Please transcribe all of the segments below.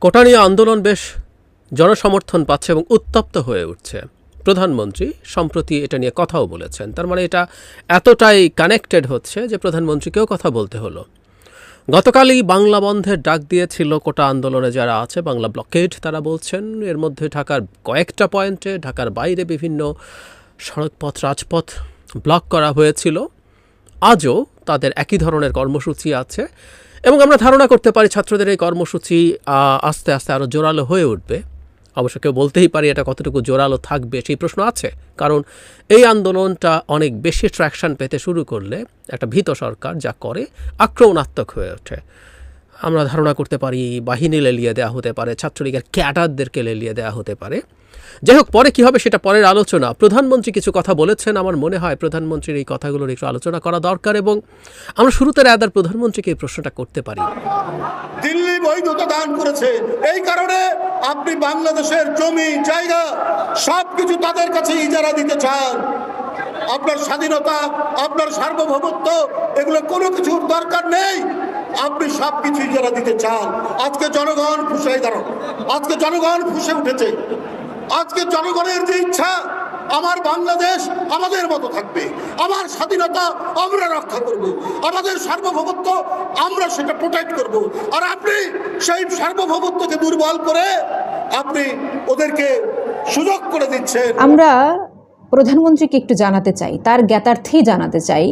কোটা নিয়ে আন্দোলন বেশ জনসমর্থন পাচ্ছে এবং উত্তপ্ত হয়ে উঠছে। প্রধানমন্ত্রী সম্প্রতি এটা নিয়ে কথাও বলেছেন। তার মানে এটা এতটাই কানেক্টেড হচ্ছে যে প্রধানমন্ত্রীকেও কথা বলতে হলো। গতকালই বাংলা বন্ধের ডাক দিয়েছিল কোটা আন্দোলনে যারা আছে, বাংলা ব্লকেড তারা বলছেন, এর মধ্যে ঢাকার কয়েকটা পয়েন্টে ঢাকার বাইরে বিভিন্ন সড়কপথ, রাজপথ ব্লক করা হয়েছিল। আজও তাদের একই ধরনের কর্মসূচি আছে। এবং আমরা ধারণা করতে পারি ছাত্রদের এই কর্মসূচি আস্তে আস্তে আরও জোরালো হয়ে উঠবে। অবশ্য কেউ বলতেই পারি এটা কতটুকু জোরালো থাকবে সেই প্রশ্ন আছে, কারণ এই আন্দোলনটা অনেক বেশি ট্র্যাকশন পেতে শুরু করলে একটা ভীত সরকার যা করে আক্রমণাত্মক হয়ে ওঠে। আমরা ধারণা করতে পারি, বাহিনী লেলিয়ে দেওয়া হতে পারে, ছাত্রলীগের ক্যাডারদেরকে লেলিয়ে দেওয়া হতে পারে। যাই হোক পরে কী হবে সেটা পরের আলোচনা। প্রধানমন্ত্রী কিছু কথা বলেছেন, আমার মনে হয় প্রধানমন্ত্রীর এই কথাগুলোর একটু আলোচনা করা দরকার এবং আমরা শুরুতে রায়দার প্রধানমন্ত্রীকে এই প্রশ্নটা করতে পারি। দিল্লি বৈধতা দান করেছে। এই কারণে আপনি বাংলাদেশের জমি, জায়গা সব কিছু তাদের কাছে ইজারা দিতে চান। আপনার স্বাধীনতা, আপনার সার্বভৌমত্ব, এগুলো কোনো কিছুর দরকার নেই। আপনি সব সবকিছু যারা দিতে চান, আজকে জনগণ ফুসে দাঁড়ো আজকে জনগণ ফুসে উঠেছে। আজকে জনগণের যে ইচ্ছা, আমার বাংলাদেশ আমাদের মতো থাকবে। আমার স্বাধীনতা আমরা রক্ষা করব। আমাদের সার্বভৌমত্ব আমরা সেটা প্রোটেক্ট করব। আর আপনি সেই সার্বভৌমত্বকে দুর্বল করে আপনি ওদেরকে সুযোগ করে দিচ্ছেন। আমরা প্রধানমন্ত্রীকে একটু জানাতে চাই, তার জ্ঞাতার্থেই জানাতে চাই।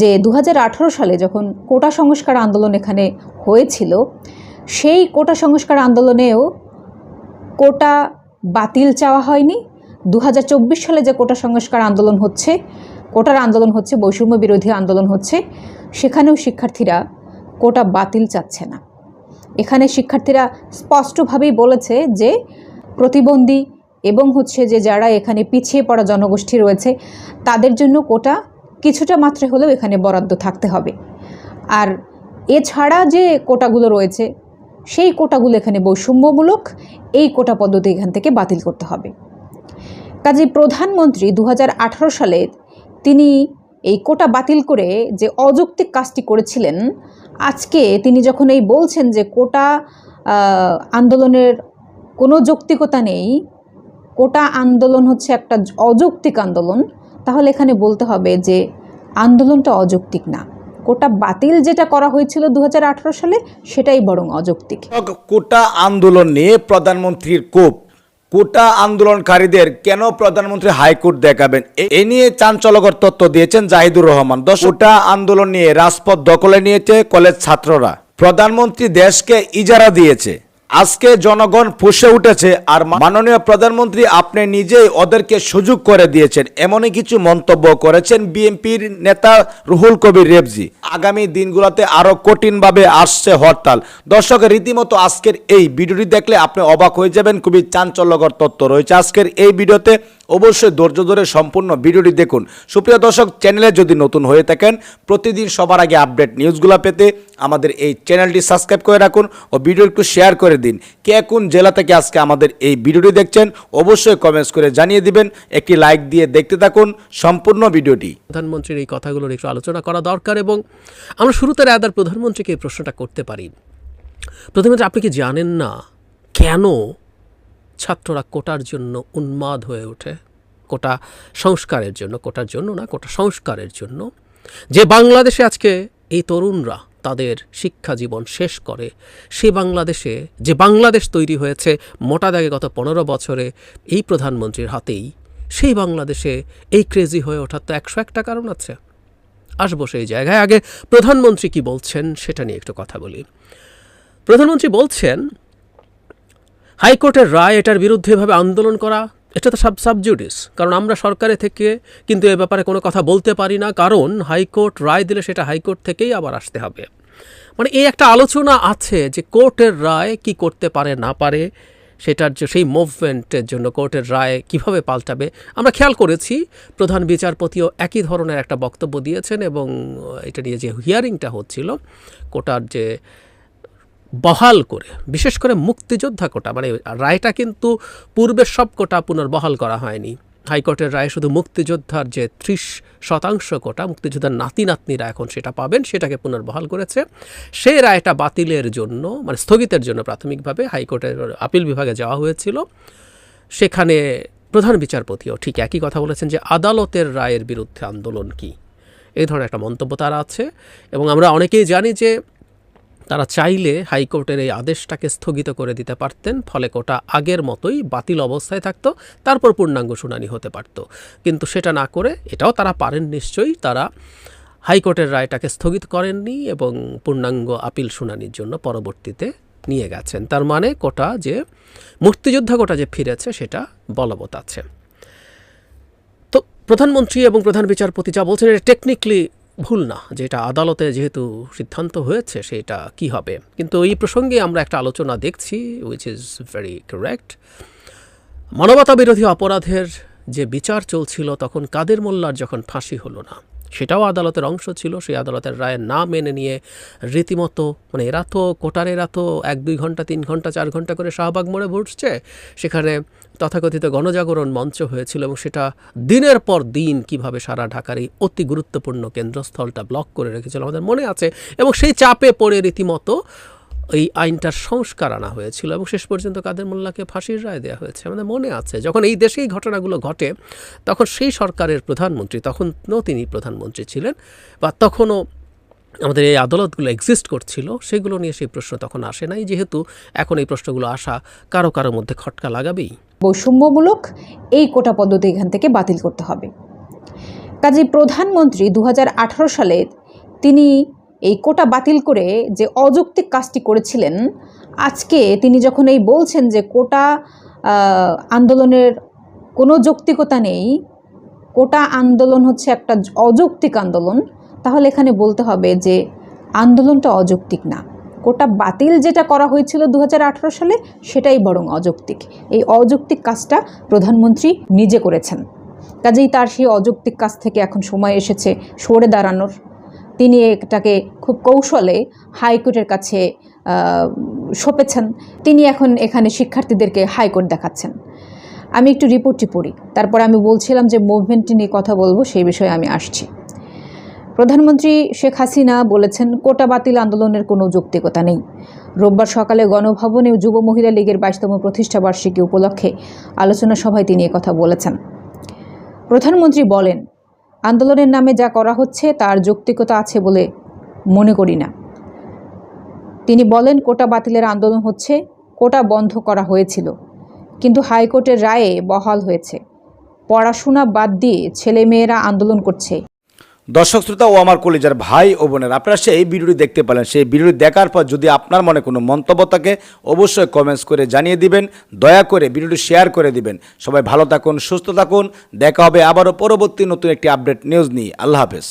যে দু হাজার আঠেরো সালে যখন কোটা সংস্কার আন্দোলন এখানে হয়েছিল, সেই কোটা সংস্কার আন্দোলনেও কোটা বাতিল চাওয়া হয়নি। দু হাজার চব্বিশ সালে যে কোটা সংস্কার আন্দোলন হচ্ছে, কোটার আন্দোলন হচ্ছে, বৈষম্য বিরোধী আন্দোলন হচ্ছে, সেখানেও শিক্ষার্থীরা কোটা বাতিল চাচ্ছে না। এখানে শিক্ষার্থীরা স্পষ্টভাবেই বলেছে যে প্রতিবন্ধী এবং হচ্ছে যে যারা এখানে পিছিয়ে পড়া জনগোষ্ঠী রয়েছে, তাদের জন্য কোটা কিছুটা মাত্রে হলেও এখানে বরাদ্দ থাকতে হবে। আর এছাড়া যে কোটাগুলো রয়েছে, সেই কোটাগুলো এখানে বৈষম্যমূলক, এই কোটা পদ্ধতি এখান থেকে বাতিল করতে হবে। কাজে প্রধানমন্ত্রী দু হাজার আঠারো সালে তিনি এই কোটা বাতিল করে যে অযৌক্তিক কাজটি করেছিলেন, আজকে তিনি যখন এই বলছেন যে কোটা আন্দোলনের কোনো যৌক্তিকতা নেই, কোটা আন্দোলন হচ্ছে একটা অযৌক্তিক আন্দোলন তাহলে এখানে বলতে হবে যে আন্দোলনটা অযৌক্তিক না। কোটা বাতিল যেটা করা হয়েছিল দু হাজার আঠেরো সালে, সেটাই বরং অযৌক্তিক। কোটা আন্দোলন নিয়ে প্রধানমন্ত্রীর কোপ। কোটা আন্দোলনকারীদের কেন প্রধানমন্ত্রী হাইকোর্ট দেখাবেন? এ- নিয়ে চাঞ্চলকর তথ্য দিয়েছেন জাহিদুর রহমান। দশ কোটা আন্দোলন নিয়ে রাজপথ দখলে নিয়েছে কলেজ ছাত্ররা। প্রধানমন্ত্রী দেশকে ইজারা দিয়েছে। আজকে জনগণ ফুসে উঠেছে আর মাননীয় প্রধানমন্ত্রী আপনি নিজেই ওদেরকে সুযোগ করে দিয়েছেন। এমনই কিছু মন্তব্য করেছেন বিএনপির নেতা রুহুল কবির রেবজি। আগামী দিনগুলোতে আরও কঠিনভাবে আসছে হরতাল। দর্শকের রীতিমতো আজকের এই ভিডিওটি দেখলে আপনি অবাক হয়ে যাবেন। খুবই চাঞ্চল্যকর তথ্য রয়েছে আজকের এই ভিডিওতে। অবশ্যই ধৈর্য ধরে সম্পূর্ণ ভিডিওটি দেখুন। সুপ্রিয় দর্শক, চ্যানেলে যদি নতুন হয়ে থাকেন, প্রতিদিন সবার আগে আপডেট নিউজগুলো পেতে আমাদের এই চ্যানেলটি সাবস্ক্রাইব করে রাখুন ও ভিডিও একটু শেয়ার করে দিন কে কোন জেলা থেকে আজকে আমাদের এই ভিডিওটি দেখছেন অবশ্যই কমেন্টস করে জানিয়ে দিবেন। একটি লাইক দিয়ে দেখতে থাকুন সম্পূর্ণ ভিডিওটি। প্রধানমন্ত্রীর এই কথাগুলোর একটু আলোচনা করা দরকার এবং আমরা শুরুতে রায়দার প্রধানমন্ত্রীকে এই প্রশ্নটা করতে পারি। প্রধানমন্ত্রী, আপনি কি জানেন না কেন ছাত্ররা কোটার জন্য উন্মাদ হয়ে ওঠে? কোটা সংস্কারের জন্য, কোটার জন্য না, কোটা সংস্কারের জন্য। যে বাংলাদেশে আজকে এই তরুণরা তাদের শিক্ষা জীবন শেষ করে। সে বাংলাদেশে, যে বাংলাদেশ তৈরি হয়েছে মোটা দাগে গত পনেরো বছরে, এই প্রধানমন্ত্রীর হাতেই। সেই বাংলাদেশে এই ক্রেজি হয়ে ওঠার তো একশো একটা কারণ আছে। আসব সেই জায়গায়। আগে প্রধানমন্ত্রী কি বলছেন সেটা নিয়ে একটু কথা বলি। প্রধানমন্ত্রী বলছেন, হাইকোর্টের রায় এটার বিরুদ্ধে এভাবে আন্দোলন করা এটা তো সাব সাবজুডিস কারণ আমরা সরকারে থেকে কিন্তু এ ব্যাপারে কোনো কথা বলতে পারি না, কারণ হাইকোর্ট রায় দিলে সেটা হাইকোর্ট থেকেই আবার আসতে হবে। মানে এই একটা আলোচনা আছে যে কোর্টের রায় কি করতে পারে, না পারে, সেটার যে, সেই মুভমেন্টের জন্য কোর্টের রায় কীভাবে পাল্টাবে, আমরা খেয়াল করেছি। প্রধান বিচারপতিও একই ধরনের একটা বক্তব্য দিয়েছেন এবং এটা নিয়ে যে হিয়ারিংটা হচ্ছিল, কোটার যে বহাল করে, বিশেষ করে মুক্তিযোদ্ধা কোটা মানে রায়টা কিন্তু পূর্বের সব কোটা পুনর্বহাল করা হয়নি। হাইকোর্টের রায়ে শুধু মুক্তিযোদ্ধার যে ত্রিশ শতাংশ কোটা, মুক্তিযোদ্ধার নাতি নাতনিরা এখন সেটা পাবেন, সেটাকে পুনর্বহাল করেছে। সেই রায়টা বাতিলের জন্য মানে স্থগিতের জন্য প্রাথমিকভাবে হাইকোর্টের আপিল বিভাগে যাওয়া হয়েছিল। সেখানে প্রধান বিচারপতিও ঠিক একই কথা বলেছেন যে আদালতের রায়ের বিরুদ্ধে আন্দোলন কি? এই ধরনের একটা মন্তব্য তারা আছে। এবং আমরা অনেকেই জানি যে তারা চাইলে হাইকোর্টের এই আদেশটাকে স্থগিত করে দিতে পারতেন, ফলে কোটা আগের মতোই বাতিল অবস্থায় থাকতো, তারপর পূর্ণাঙ্গ শুনানি হতে পারত। কিন্তু সেটা না করে এটাও তারা পারেন নিশ্চয়ই, তারা হাইকোর্টের রায়টাকে স্থগিত করেননি এবং পূর্ণাঙ্গ আপিল শুনানির জন্য পরবর্তীতে নিয়ে গেছেন। তার মানে কোটা যে, মুক্তিযোদ্ধা কোটা যে ফিরেছে, সেটা বলবৎ আছে। তো প্রধানমন্ত্রী এবং প্রধান বিচারপতি যা বলছেন, এটা টেকনিক্যালি ভুল না যে এটা আদালতে যেহেতু সিদ্ধান্ত হয়েছে সেটা কি হবে? কিন্তু এই প্রসঙ্গে আমরা একটা আলোচনা দেখছি উইচ ইজ ভেরি কারেক্ট মানবতা বিরোধী অপরাধের যে বিচার চলছিল তখন কাদের মোল্লার যখন ফাঁসি হলো না, সেটাও আদালতের অংশ ছিল, সেই আদালতের রায় না মেনে নিয়ে রীতিমতো মানে এরা তো কোটার, এরা তো এক দুই ঘণ্টা, তিন ঘণ্টা, চার ঘণ্টা করে শাহবাগ মোড়ে বসছে, সেখানে তথাকথিত গণজাগরণ মঞ্চ হয়েছিল এবং সেটা দিনের পর দিন কীভাবে সারা ঢাকার এই অতি গুরুত্বপূর্ণ কেন্দ্রস্থলটা ব্লক করে রেখেছিল আমাদের মনে আছে এবং সেই চাপে পড়ে রীতিমতো এই আইনটার সংস্কার আনা হয়েছিল এবং শেষ পর্যন্ত কাদের মোল্লাকে ফাঁসির রায় দেওয়া হয়েছে আমাদের মনে আছে। যখন এই দেশেই ঘটনাগুলো ঘটে, তখন সেই সরকারের প্রধানমন্ত্রী, তখনও তিনি প্রধানমন্ত্রী ছিলেন বা তখনও আমাদের এই আদালতগুলো এক্সিস্ট করছিল, সেগুলো নিয়ে সেই প্রশ্ন তখন আসে নাই। যেহেতু এখন এই প্রশ্নগুলো আসা কারও কারও মধ্যে খটকা লাগাবেই। বৈষম্যমূলক এই কোটা পদ্ধতি এখান থেকে বাতিল করতে হবে। কাজে প্রধানমন্ত্রী দু হাজার আঠারো সালে তিনি এই কোটা বাতিল করে যে অযৌক্তিক কাজটি করেছিলেন, আজকে তিনি যখন এই বলছেন যে কোটা আন্দোলনের কোনো যৌক্তিকতা নেই, কোটা আন্দোলন হচ্ছে একটা অযৌক্তিক আন্দোলন, তাহলে এখানে বলতে হবে যে আন্দোলনটা অযৌক্তিক না। কোটা বাতিল যেটা করা হয়েছিল দু হাজার আঠারো সালে, সেটাই বরং অযৌক্তিক। এই অযৌক্তিক কাজটা প্রধানমন্ত্রী নিজে করেছেন। কাজেই তার সেই অযৌক্তিক কাজ থেকে এখন সময় এসেছে সরে দাঁড়ানোর। তিনি এটাকে খুব কৌশলে হাইকোর্টের কাছে সঁপেছেন। তিনি এখন এখানে শিক্ষার্থীদেরকে হাইকোর্ট দেখাচ্ছেন। আমি একটু রিপোর্টটি পড়ি। তারপর আমি বলছিলাম যে মুভমেন্টটি নিয়ে কথা বলব, সেই বিষয়ে আমি আসছি। প্রধানমন্ত্রী শেখ হাসিনা বলেছেন, কোটা বাতিল আন্দোলনের কোনো যৌক্তিকতা নেই। রোববার সকালে গণভবনে যুব মহিলা লীগের বাইশতম প্রতিষ্ঠা বার্ষিকী উপলক্ষে আলোচনা সভায় তিনি কথা বলেছেন। প্রধানমন্ত্রী বলেন, আন্দোলনের নামে যা করা হচ্ছে তার যৌক্তিকতা আছে বলে মনে করি না। তিনি বলেন, কোটা বাতিলের আন্দোলন হচ্ছে, কোটা বন্ধ করা হয়েছিল, কিন্তু হাইকোর্টের রায়ে বহাল হয়েছে। পড়াশোনা বাদ দিয়ে ছেলেমেয়েরা আন্দোলন করছে। দর্শক শ্রোতা ও আমার কলেজের ভাই ও বোনের, আপনারা সেই ভিডিওটি দেখতে পেলেন। সেই ভিডিওটি দেখার পর যদি আপনার মনে কোনো মন্তব্য থাকে, অবশ্যই কমেন্টস করে জানিয়ে দিবেন, দয়া করে ভিডিওটি শেয়ার করে দিবেন। সবাই ভালো থাকুন, সুস্থ থাকুন, দেখা হবে আবারও পরবর্তী নতুন একটি আপডেট নিউজ নিয়ে। আল্লাহ হাফেজ।